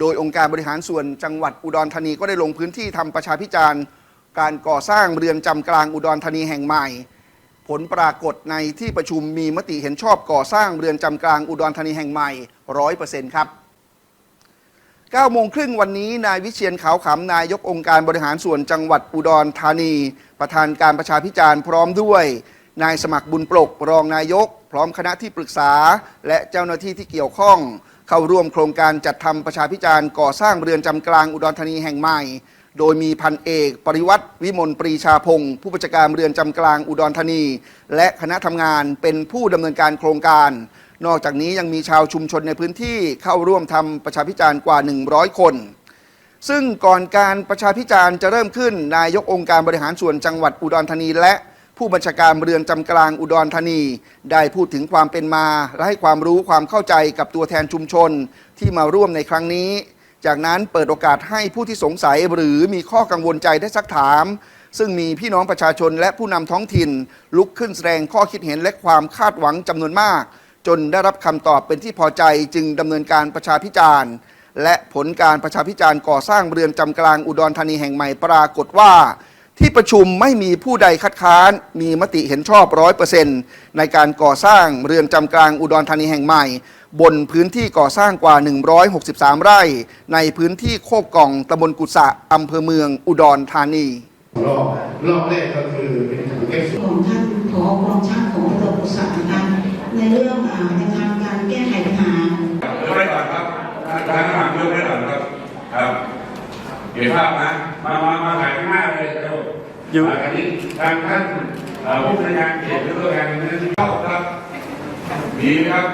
โดยองค์การบริหารส่วนจังหวัดอุดรธานีก็ได้ลงพื้นที่ทำประชาพิจารณ์ การก่อสร้างเรือนจำกลางอุดรธานีแห่งใหม่ ผลปรากฏในที่ประชุมมีมติเห็นชอบก่อสร้างเรือนจำกลางอุดรธานีแห่งใหม่ร้อยเปอร์เซ็นต์ครับ9โมงครึ่งวันนี้นายวิเชียนขาวขำนายกองค์การบริหารส่วนจังหวัดอุดรธานี ประธานการประชาพิจารณ์พร้อมด้วย นายสมัครบุญปลกรองนายก พร้อมคณะที่ปรึกษา และเจ้าหน้าที่ที่เกี่ยวข้อง เข้าร่วมโครงการจัดทำประชาพิจารณ์ก่อสร้างเรือนจำกลางอุดรธานีแห่งใหม่ โดยมีพันเอก ปริวัติวิมลปรีชาพงศ์ผู้บัญชาการเรือนจำกลางอุดรธานี และคณะทำงานเป็นผู้ดำเนินการโครงการ นอกจากนี้ยังมีชาวชุมชนในพื้นที่เข้าร่วมทำประชาพิจารณ์กว่า 100 คนซึ่งก่อนการประชาพิจารณ์จะเริ่มขึ้น นายกองค์การบริหารส่วนจังหวัดอุดรธานีและ ผู้บัญชาการเรือนจำกลางอุดรธานี ได้พูดถึงความเป็นมา และให้ความรู้ความเข้าใจกับตัวแทนชุมชนที่มาร่วมในครั้งนี้ จากนั้นเปิดโอกาสให้ผู้ที่สงสัยหรือมีข้อกังวลใจได้ซักถาม ซึ่งมีพี่น้องประชาชนและผู้นำท้องถิ่น ลุกขึ้นแสดงข้อคิดเห็นและความคาดหวังจำนวนมาก จนได้รับคำตอบเป็นที่พอใจจึงดำเนินการประชาพิจารณ์และผลการประชาพิจารณ์ก่อสร้างเรือนจำกลางอุดรธานีแห่งใหม่ปรากฏว่า ที่ประชุมไม่มีผู้ใดคัดค้าน มีมติเห็นชอบร้อยเปอร์เซ็นต์ในการก่อสร้างเรือนจำกลางอุดรธานีแห่งใหม่ บนพื้นที่ก่อสร้างกว่า 163 ไร่ ในพื้นที่โคกกล่องตำบลกุศะอำเภอเมืองอุดรธานีรอบรอบแรกก็คือเป็นถุงแก้วของท่านผอกองช่างของตำรวจอุตสาหกรรมในเรื่องอ่าแนวทางการแก้ไขปัญหา เริ่มได้ก่อนครับทางทางเริ่มได้ก่อนครับ ครับเห็น ภาพนะมามามาถ่ายข้างหน้าเลยเร็วอยู่อันนี้ทางท่านเอ่อผู้บริหารเขตหรือตัวแทนนั้นเข้าครับมีไหมครับ